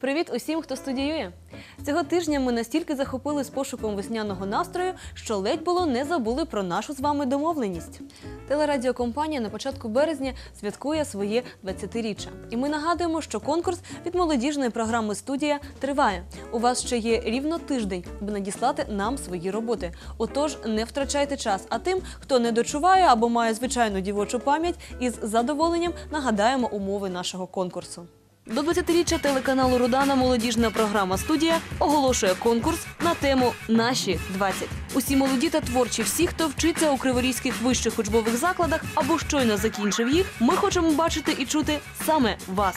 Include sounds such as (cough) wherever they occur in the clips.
Привіт усім, хто студіює. Цього тижня ми настільки захопили з пошуком весняного настрою, що ледь було не забули про нашу з вами домовленість. Телерадіокомпанія на початку березня святкує своє 20-річчя. І ми нагадуємо, що конкурс від молодіжної програми Студія триває. У вас ще є рівно тиждень, аби надіслати нам свої роботи. Отож, не втрачайте час. А тим, хто не дочуває або має звичайну дівочу пам'ять, із задоволенням нагадаємо умови нашого конкурсу. До 20-річчя телеканалу Рудана молодіжна програма Студія оголошує конкурс на тему Наші 20. Усі молоді та творчі, всі, хто вчиться у криворізьких вищих учбових закладах або щойно закінчив їх, ми хочемо бачити і чути саме вас.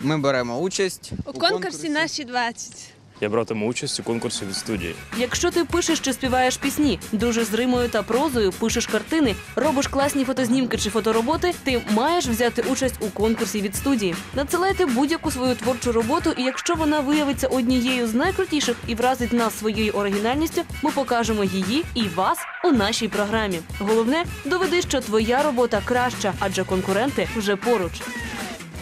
Ми беремо участь У конкурсі наші 20. Я братиму участь у конкурсі від студії. Якщо ти пишеш чи співаєш пісні, дружиш з римою та прозою, пишеш картини, робиш класні фотознімки чи фотороботи, ти маєш взяти участь у конкурсі від студії. Надсилайте будь-яку свою творчу роботу, і якщо вона виявиться однією з найкрутіших і вразить нас своєю оригінальністю, ми покажемо її і вас у нашій програмі. Головне, доведи, що твоя робота краща, адже конкуренти вже поруч.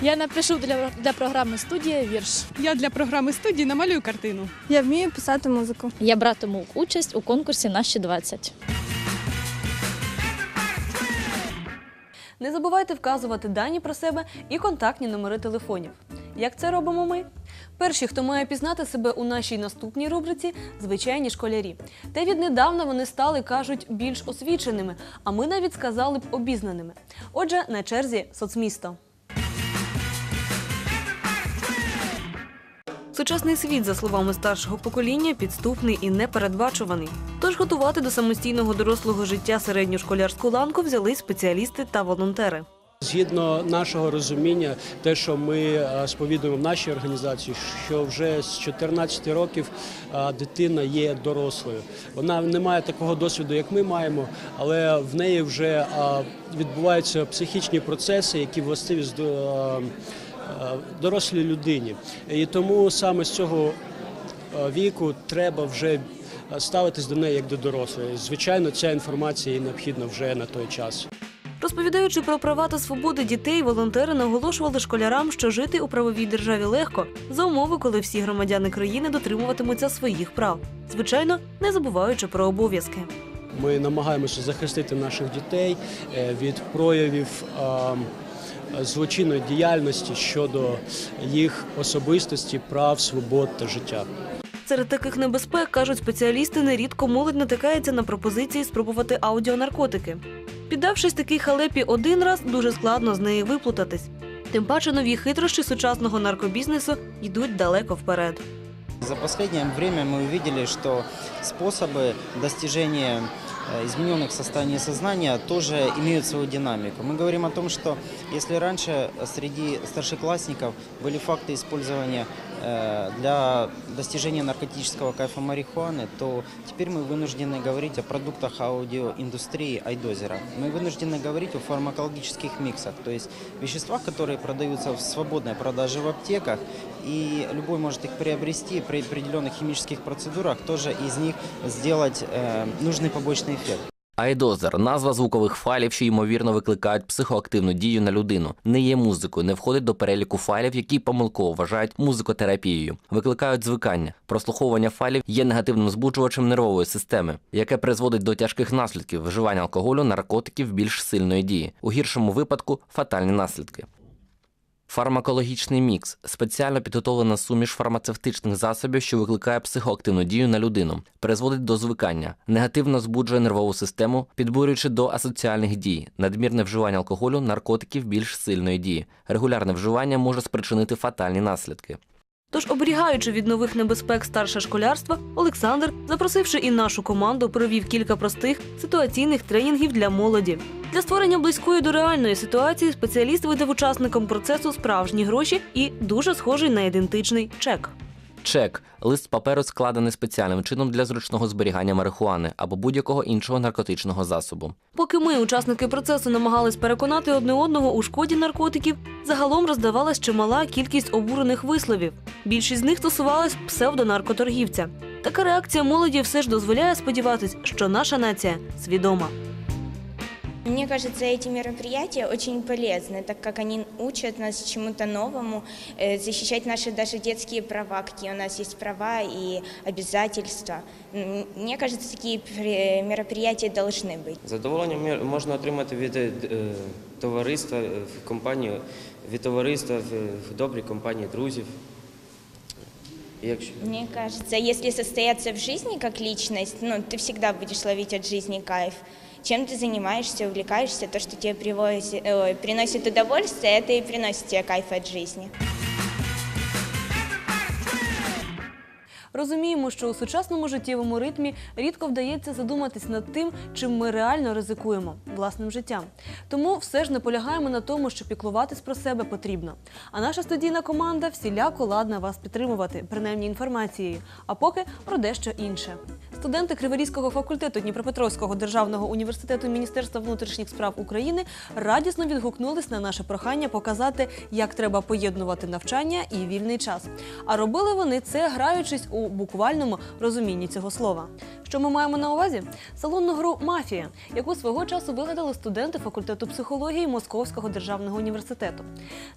Я напишу для, для програми студія вірш. Я для програми студії намалюю картину. Я вмію писати музику. Я братиму участь у конкурсі Наші 20. Не забувайте вказувати дані про себе і контактні номери телефонів. Як це робимо ми? Перші, хто має пізнати себе у нашій наступній рубриці звичайні школярі. Та віднедавна вони стали, кажуть, більш освіченими, а ми навіть сказали б обізнаними. Отже, на черзі соцмісто. Сучасний світ, за словами старшого покоління, підступний і непередбачуваний. Тож готувати до самостійного дорослого життя середню школярську ланку взяли спеціалісти та волонтери. Згідно нашого розуміння, те, що ми е, сповідуємо в нашій організації, що вже з 14 років е, дитина є дорослою. Вона не має такого досвіду, як ми маємо, але в неї вже е, відбуваються психічні процеси, які властиві з дорослій людині. І тому саме з цього е, віку треба вже е, ставитись до неї як до дорослої. Звичайно, ця інформація їй необхідна вже на той час. Розповідаючи про права та свободи дітей, волонтери наголошували школярам, що жити у правовій державі легко за умови, коли всі громадяни країни дотримуватимуться своїх прав, звичайно, не забуваючи про обов'язки. Ми намагаємося захистити наших дітей е, від проявів е, злочинної діяльності щодо їх особистості, прав, свобод та життя. Серед таких небезпек кажуть спеціалісти, нерідко молодь натикається на пропозиції спробувати аудіонаркотики. Піддавшись такій халепі один раз, дуже складно з неї виплутатись. Тим паче нові хитрощі сучасного наркобізнесу йдуть далеко вперед. За последнее время мы увидели, что способы достижения э, измененных состояний сознания тоже имеют свою динамику. Мы говорим о том, что если раньше среди старшеклассников были факты использования э, для достижения наркотического кайфа марихуаны, то теперь мы вынуждены говорить о продуктах аудиоиндустрии айдозера. Мы вынуждены говорить о фармакологических миксах, то есть веществах, которые продаются в свободной продаже в аптеках, и любой может их приобрести при определенных химических процедурах, тоже из них сделать э, нужный побочный эффект. Айдозер назва звукових файлів, що ймовірно викликають психоактивну дію на людину. Не є музикою, не входить до переліку файлів, які помилково вважають музикотерапією. Викликають звикання. Прослуховування файлів є негативним збуджувачем нервової системи, яке призводить до тяжких наслідків вживання алкоголю, наркотиків більш сильної дії. У гіршому випадку фатальні наслідки. Фармакологічний мікс спеціально підготовлена суміш фармацевтичних засобів, що викликає психоактивну дію на людину, призводить до звикання, негативно збуджує нервову систему, підбурюючи до асоціальних дій, надмірне вживання алкоголю, наркотиків більш сильної дії. Регулярне вживання може спричинити фатальні наслідки. Тож, оберігаючи від нових небезпек старше школярства, Олександр, запросивши і нашу команду, провів кілька простих ситуаційних тренінгів для молоді. Для створення близької до реальної ситуації спеціаліст видав учасникам процесу справжні гроші і дуже схожий на ідентичний чек. Чек лист паперу складений спеціальним чином для зручного зберігання марихуани або будь-якого іншого наркотичного засобу. Поки ми, учасники процесу, намагались переконати одне одного у шкоді наркотиків, загалом роздавалась чимала кількість обурених висловів. Більшість з них стосувалась псевдонаркоторгівця. Така реакція молоді все ж дозволяє сподіватись, що наша нація свідома. Мне кажется, эти мероприятия очень полезны, так как они учат нас чему-то новому, э, защищать наши даже детские права, какие у нас есть права и обязательства. М, Мне кажется, такие пре- мероприятия должны быть. Задоволення мі- можна отримати від е, д- е, товариства е, в компанію, від товариства в, в добрій компанії друзів. І Якщо Мне кажется, если состояться в жизни как личность, ну, ты всегда будешь ловить от жизни кайф. Чем ты занимаешься, увлекаешься, то, что тебе привозит, ой, приносит удовольствие, это и приносит тебе кайф от жизни. Розуміємо, що у сучасному життєвому ритмі рідко вдається задуматись над тим, чим ми реально ризикуємо власним життям. Тому все ж наполягаємо на тому, що піклуватись про себе потрібно. А наша студійна команда всіляко ладна вас підтримувати, принаймні інформацією. А поки про дещо інше. Студенти Криворізького факультету Дніпропетровського державного університету Міністерства внутрішніх справ України радісно відгукнулись на наше прохання показати, як треба поєднувати навчання і вільний час. А робили вони це, граючись у буквальному розумінні цього слова. Що ми маємо на увазі? Салонну гру Мафія, яку свого часу вигадали студенти факультету психології Московського державного університету.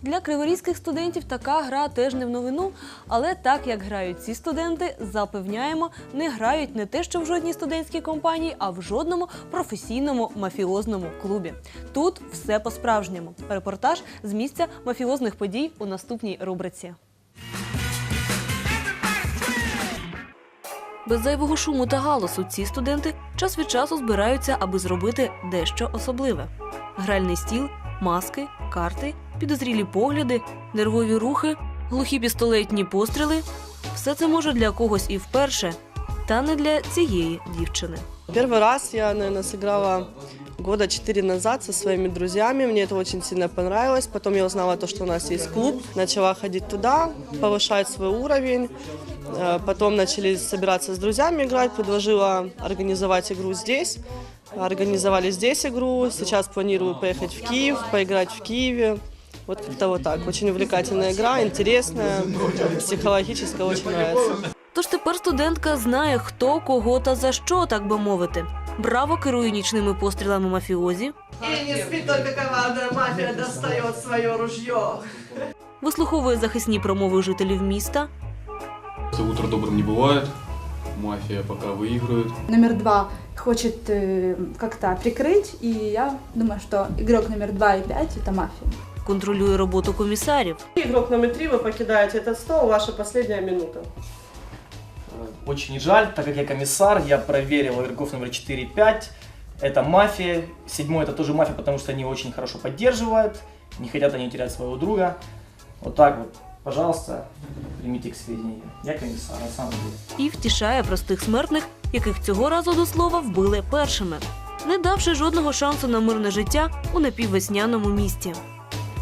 Для криворізьких студентів така гра теж не в новину, але так як грають ці студенти, запевняємо, не грають не те, що в жодній студентській компанії, а в жодному професійному мафіозному клубі. Тут все по-справжньому. Репортаж з місця мафіозних подій у наступній рубриці. Без зайвого шуму та галасу ці студенти час від часу збираються, аби зробити дещо особливе: гральний стіл, маски, карти, підозрілі погляди, нервові рухи, глухі пістолетні постріли. Все це може для когось і вперше, та не для цієї дівчини. Перший раз я, наверное, сыграла года четыре назад со своими друзьями. Мне это очень сильно понравилось. Потом я узнала то, что у нас есть клуб. Начала ходить туда, повышать свой уровень. Э, Потом начали собираться с друзьями играть. Предложила организовать игру здесь. Организовали здесь игру. Сейчас планирую поехать в Киев, поиграть в Киеве. Вот как-то вот так. Очень увлекательная игра, интересная, психологическая, очень нравится. Тож тепер студентка знає, хто, кого та за що, так би мовити. Браво керує нічними пострілами мафіозі, И не спит только команда «Мафия» достает свое ружье. вислуховує захисні промови жителів міста, Утро добрым не бывает. Мафия пока выигрывает. Номер два хочет э, как-то прикрыть, и я думаю, что игрок номер два и пять это мафия. контролює роботу комісарів. Игрок номер три, вы покидаете этот стол, ваша последняя минута. Очень жаль, так как я комиссар, я проверил игроков номер 4 и 5. Это мафия. Седьмой это тоже мафия, потому что они очень хорошо поддерживают. Не хотят они терять своего друга. Вот так вот. Пожалуйста, примите к сведению. Я комиссар, на самом деле. і втішає простих смертних, яких цього разу до слова вбили першими, не давши жодного шансу на мирне життя у напіввесняному місті.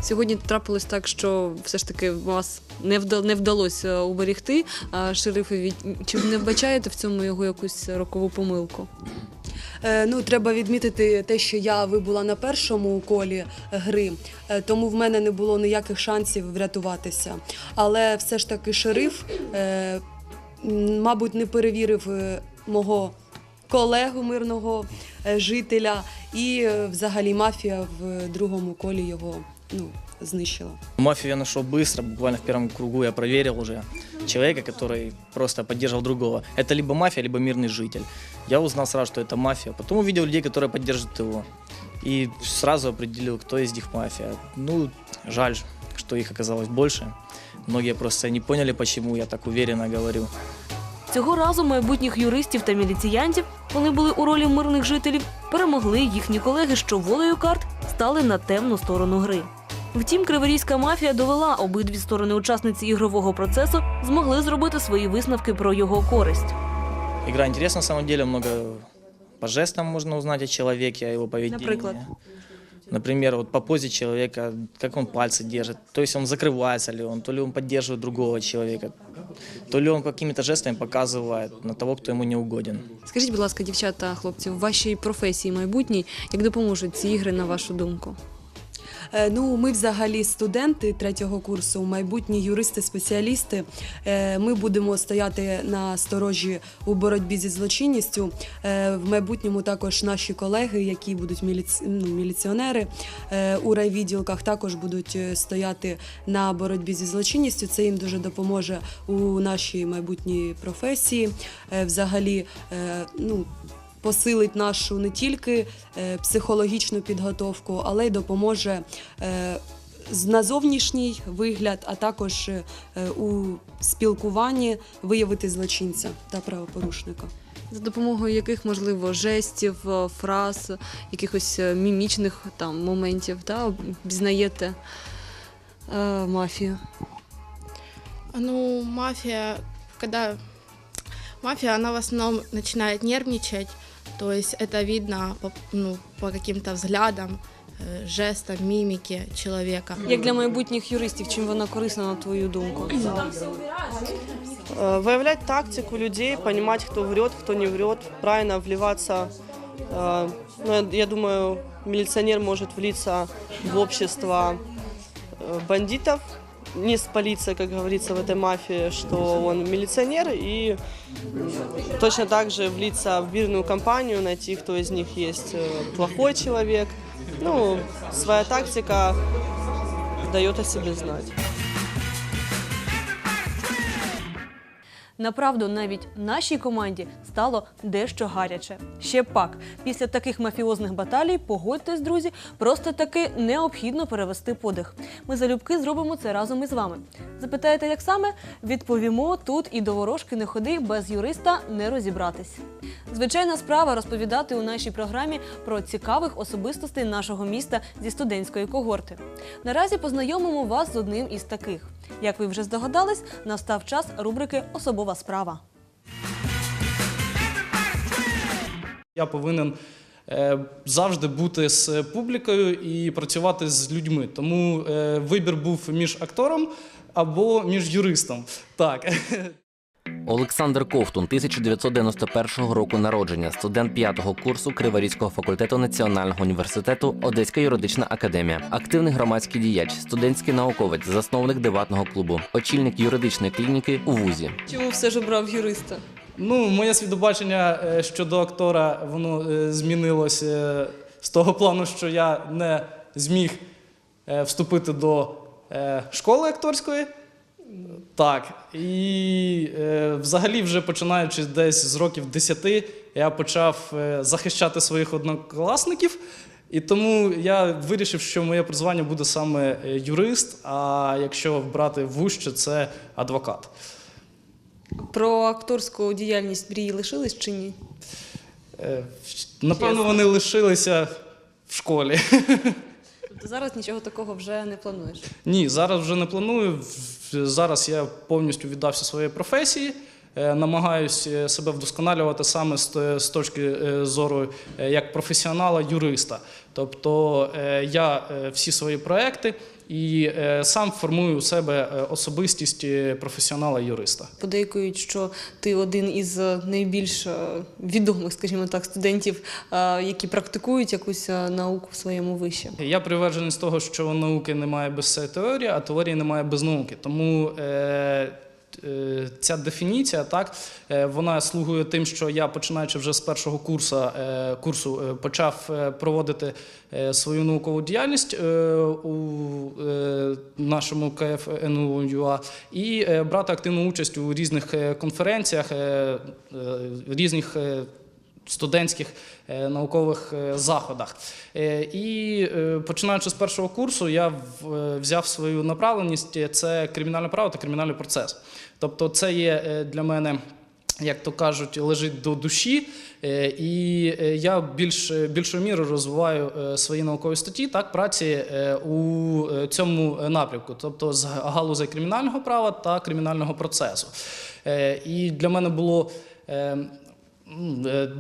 Сьогодні трапилось так, що все ж таки вас не не вдалося уберегти. А шерифи від чи не вбачаєте в цьому його якусь рокову помилку? Е, ну, треба відмітити те, що я вибула на першому колі гри, е, тому в мене не було ніяких шансів врятуватися. Але все ж таки шериф, е, мабуть, не перевірив мого колегу мирного жителя, і взагалі мафія в другому колі його ну, знищила. Мафию я нашел быстро, буквально в первом кругу я проверил уже человека, который просто поддерживал другого. Это либо мафия, либо мирный житель. Я узнал сразу, что это мафия. Потом увидел людей, которые поддерживают его. И сразу определил, кто из них мафия. Ну, жаль, что их оказалось больше. Многие просто не поняли, почему я так уверенно говорю. Цього разу майбутніх юристів та міліціянтів, вони були у ролі мирних жителів, перемогли їхні колеги, що волею карт стали на темну сторону гри. Втім, криворізька мафія довела обидві сторони учасниці ігрового процесу змогли зробити свої висновки про його користь. Игра интересна на самом деле, много по жестам можно узнать о человеке, о его поведении. Например? Например, вот по позе человека, как он пальцы держит, то есть он закрывается ли он, то ли он поддерживает другого человека. то ли он какими-то жестами показывает на того, кто ему не угоден. Скажіть, будь ласка, дівчата, хлопці, в вашій професії майбутній, як допоможуть ці ігри, на вашу думку? Е, Ну, ми взагалі студенти третього курсу, майбутні юристи-спеціалісти. Е, Ми будемо стояти на сторожі у боротьбі зі злочинністю. Е, В майбутньому також наші колеги, які будуть міліці... ну, міліціонери у райвідділках, також будуть стояти на боротьбі зі злочинністю. Це їм дуже допоможе у нашій майбутній професії. Взагалі, ну. Посилить нашу не тільки е, психологічну підготовку, але й допоможе е, на зовнішній вигляд, а також е, у спілкуванні виявити злочинця та правопорушника. За допомогою яких, можливо, жестів, фраз, якихось мімічних там моментів, та, пізнаєте е, мафію? Ну, мафия, когда мафия, она в основном начинает нервничать, то есть это видно по, ну, по каким-то взглядам, э, жестам, мимике человека. Як для майбутніх юристів, чим вона корисна, на твою думку? Э, Выявлять тактику людей, понимать, кто врет, кто не врет, правильно вливаться. Э, Ну, я- я думаю, милиционер может влиться в общество э, бандитов, не спалиться, как говорится в этой мафии, что он милиционер, и точно так же влиться в мирную компанию, найти, кто из них есть э, плохой человек. Ну, своя тактика дает о себе знать. Направду, навіть нашій команді стало дещо гаряче. Ще пак, після таких мафіозних баталій, погодьтесь, друзі, просто таки необхідно перевести подих. Ми залюбки зробимо це разом із вами. Запитаєте, як саме? Відповімо тут і до ворожки не ходи, без юриста не розібратись. Звичайна справа розповідати у нашій програмі про цікавих особистостей нашого міста зі студентської когорти. Наразі познайомимо вас з одним із таких. Як ви вже здогадались, настав час рубрики Особова справа. Я повинен е, завжди бути з публікою і працювати з людьми. Тому е, вибір був між актором або між юристом. Так. Олександр Ковтун, 1991 року народження, студент п'ятого курсу Криворізького факультету Національного університету Одеська юридична академія, активний громадський діяч, студентський науковець, засновник дебатного клубу, очільник юридичної клініки у вузі. Чому все ж обрав юриста? Ну, моє свідобачення е, щодо актора воно е, змінилося е, з того плану, що я не зміг вступити до школи акторської. Так, і взагалі, вже починаючи десь з років 10, я почав захищати своїх однокласників. І тому я вирішив, що моє призвання буде саме юрист, а якщо брати вужче, це адвокат. Про акторську діяльність мрії лишились чи ні? Е, Напевно, вони лишилися в школі. Тобто зараз нічого такого вже не плануєш. Ні, зараз вже не планую. Зараз я повністю віддався своїй професії. е, Намагаюся себе вдосконалювати саме з точки е, зору е, як професіонала-юриста. Тобто е, я е, всі свої проекти і е, сам формую у себе е, особистість е, професіонала-юриста. Подейкують, що ти один із найбільш відомих, скажімо так, студентів, які практикують якусь науку в своєму виші. Я привержений з того, що науки немає без теорії, а теорії немає без науки. Тому е, ця дефініція, так, е, вона слугує тим, що я, починаючи вже з першого курсу, е, курсу е, почав е, проводити е, свою наукову діяльність е, у е, нашому КФНУЮА і е, брати активну участь у різних е, конференціях, е, е, різних. Студентських е, наукових е, заходах. Е, і починаючи з першого курсу, я взяв свою направленість це кримінальне право та кримінальний процес. Тобто, це є для мене. Як то кажуть, лежить до душі, і я більш більшою мірою розвиваю свої наукові статті, так праці у цьому напрямку, тобто з галузей кримінального права та кримінального процесу. І для мене було е, м, е,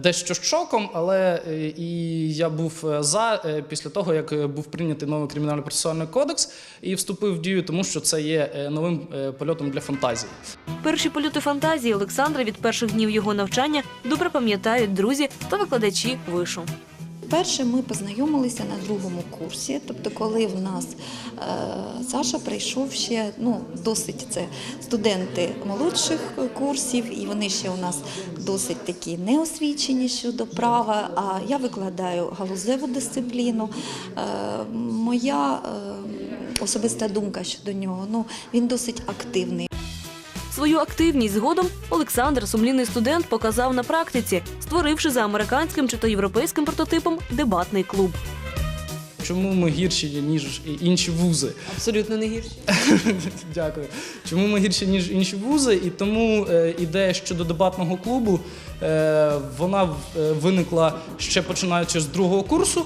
дещо шоком, але е, і я був е, за е, після того, як е, був прийнятий новий кримінальний процесуальний кодекс і вступив в дію, тому що це є е, новим е, польотом для фантазії. Перші польоти фантазії Олександра від перших днів його навчання добре пам'ятають друзі та викладачі вишу. Перше ми познайомилися на другому курсі, тобто, коли в нас е, Саша прийшов ще ну, досить це студенти молодших курсів, і вони ще у нас досить такі неосвічені щодо права. А я викладаю галузеву дисципліну. Е, моя е, особиста думка щодо нього, ну він досить активний. Свою активність згодом Олександр, сумлінний студент, показав на практиці, створивши за американським чи то європейським прототипом дебатний клуб. Чому ми гірші, ніж інші вузи? Абсолютно не гірші. (laughs) Дякую. Чому ми гірші, ніж інші вузи? І тому е, ідея щодо дебатного клубу е, вона е, виникла ще починаючи з другого курсу.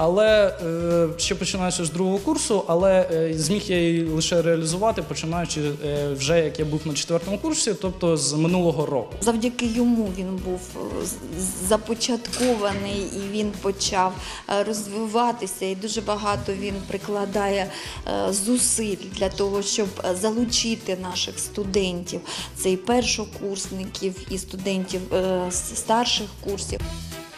Але е, ще починаючи з другого курсу, але е, зміг я її лише реалізувати, починаючи е, вже як я був на четвертому курсі, тобто з минулого року. Завдяки йому він був започаткований і він почав розвиватися. І дуже багато він прикладає зусиль для того, щоб залучити наших студентів. Це і першокурсників, і студентів старших курсів.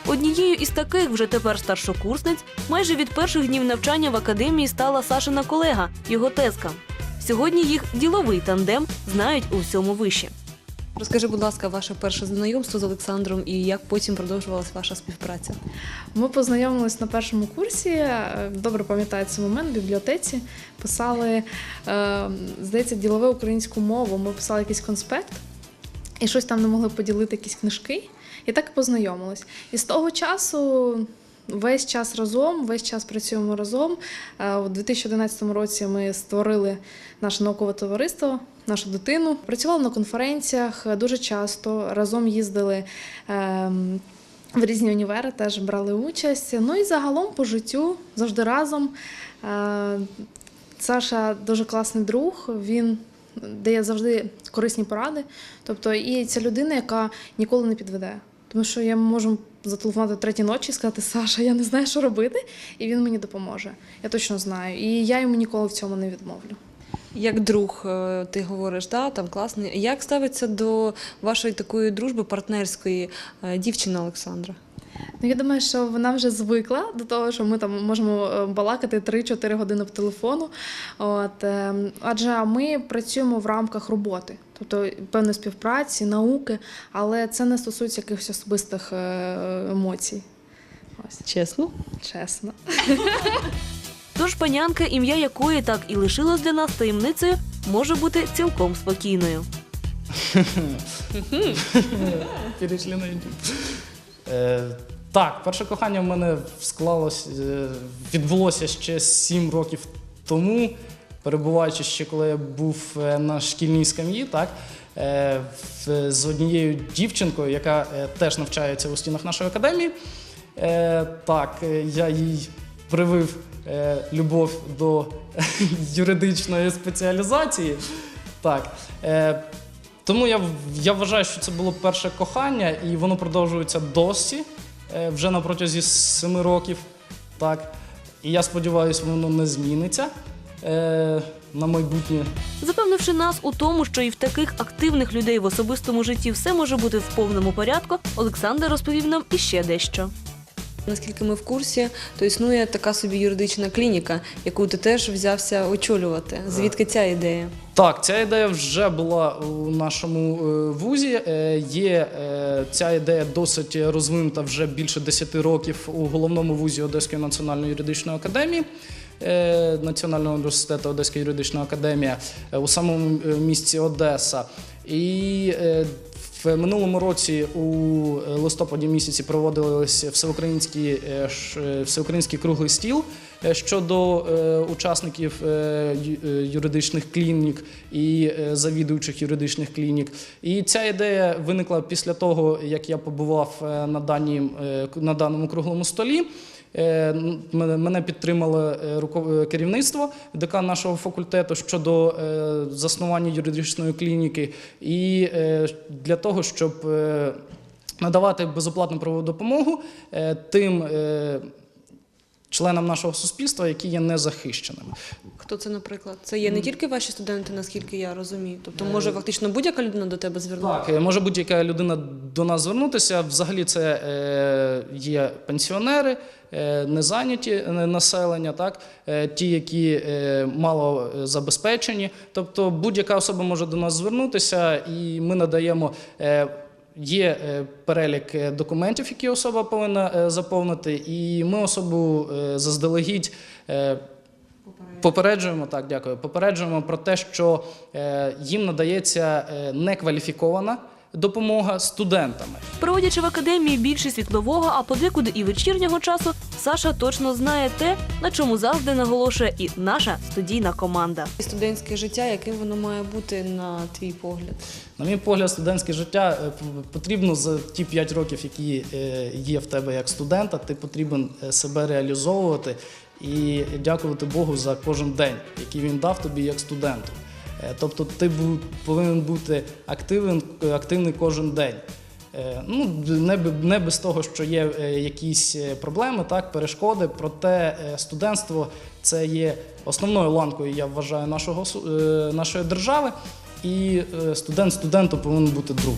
Однією із таких вже тепер старшокурсниць майже від перших днів навчання в академії стала Сашина колега, його тезка. Сьогодні їх діловий тандем знають у всьому виші. Розкажи, будь ласка, ваше перше знайомство з Олександром і як потім продовжувалася ваша співпраця? Ми познайомились на першому курсі. е, Добре пам'ятаю цей момент в бібліотеці. Писали, е, здається, ділове українську мову. Ми писали якийсь конспект і щось там не могли поділити якісь книжки. І так і познайомились. І з того часу. Весь час разом, весь час працюємо разом. Е, У 2011 році ми створили наше наукове товариство, нашу дитину. Працювали на конференціях е, дуже часто. Разом їздили ем, в різні універи, теж брали участь. Ну і загалом по життю завжди разом. Е, Саша дуже класний друг. Він дає завжди корисні поради. Тобто, і ця людина, яка ніколи не підведе. Тому що я можу зателефонувати третій ночі і сказати, Саша, я не знаю, що робити, і він мені допоможе. Я точно знаю. І я йому ніколи в цьому не відмовлю. Як друг, е, ти говориш, да, там класний. Як ставиться до вашої такої дружби партнерської е, дівчина Олександра? Ну, я думаю, що вона вже звикла до того, що ми там можемо е, балакати 3-4 години по телефону. От, е, адже ми працюємо в рамках роботи, тобто певної співпраці, науки, але це не стосується якихось особистих е, емоцій. Ось. Чесно? Чесно. (laughs) Тож панянка, ім'я якої так і лишилось для нас таємницею, може бути цілком спокійною. Перейшли на YouTube. Так, перше кохання в мене склалось, е, відбулося ще 7 років тому, перебуваючи ще коли я був е, на шкільній скам'ї, так, е, з однією дівчинкою, яка теж навчається у стінах нашої академії. Так, я їй привив любов до (laughs) юридичної спеціалізації. Так. Тому я, я вважаю, що це було перше кохання, і воно продовжується досі, вже на протязі семи років. Так. І я сподіваюся, воно не зміниться е, на майбутнє. Запевнивши нас у тому, що і в таких активних людей в особистому житті все може бути в повному порядку, Олександр розповів нам іще дещо. Наскільки ми в курсі, то існує така собі юридична клініка, яку ти теж взявся очолювати. Звідки ця ідея? Так, ця ідея вже була у нашому е, вузі. Е, Є е, ця ідея досить розвинута вже більше 10 років у головному вузі Одеської національної юридичної академії. е, Національного університету Одеська юридична академія е, у самому е, місті Одеса. І е, в минулому році у е, листопаді місяці проводилися всеукраїнський, е, е, всеукраїнський круглий стіл щодо учасників юридичних клінік і завідуючих юридичних клінік. І ця ідея виникла після того, як я побував на, даній, на даному круглому столі. Е, Мене підтримало е, е, керівництво, декан нашого факультету щодо заснування юридичної клініки, і для того, щоб надавати безоплатну правову допомогу тим членам нашого суспільства, які є незахищеними. Хто це, наприклад? Це є не тільки ваші студенти, наскільки я розумію. Тобто, Е, може, фактично будь-яка людина до тебе звернутися? Так, е, може будь-яка людина до нас звернутися. Взагалі, це е, є пенсіонери, е, незайняті населення, так, е, ті, які е, мало забезпечені. Тобто будь-яка особа може до нас звернутися, і ми надаємо. Е, Є е, перелік е, документів, які особа повинна е, заповнити, і ми особу заздалегідь Попереджуємо так, дякую. Попереджуємо про те, що їм надається некваліфікована допомога студентами. Проводячи в академії більше світлового, а подекуди і вечірнього часу, Саша точно знає те, на чому завжди наголошує і наша студійна команда. Студентське життя, яким воно має бути на твій погляд? На мій погляд, студентське життя е, потрібно за ті 5 років, які е, є в тебе як студента, ти потрібен е, себе реалізовувати і дякувати Богу за кожен день, який він дав тобі як студенту. Е, Тобто ти повинен бути активен, активний кожен день. Е, Ну, не, не без того, що є е, якісь е, проблеми, так, перешкоди. Проте е, студентство це є основною ланкою, я вважаю, нашого, е, нашої держави. І е, студент студенту повинен бути друг.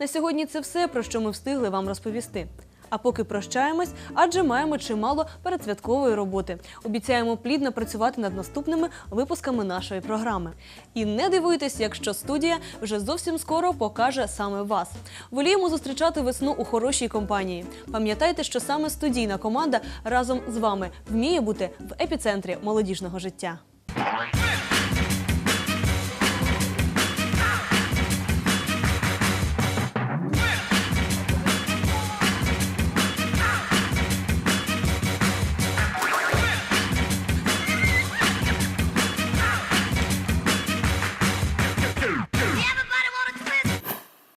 На сьогодні це все, про що ми встигли вам розповісти. А поки прощаємось, адже маємо чимало передсвяткової роботи. Обіцяємо плідно працювати над наступними випусками нашої програми. І не дивуйтесь, якщо студія вже зовсім скоро покаже саме вас. Воліємо зустрічати весну у хорошій компанії. Пам'ятайте, що саме студійна команда разом з вами вміє бути в епіцентрі молодіжного життя.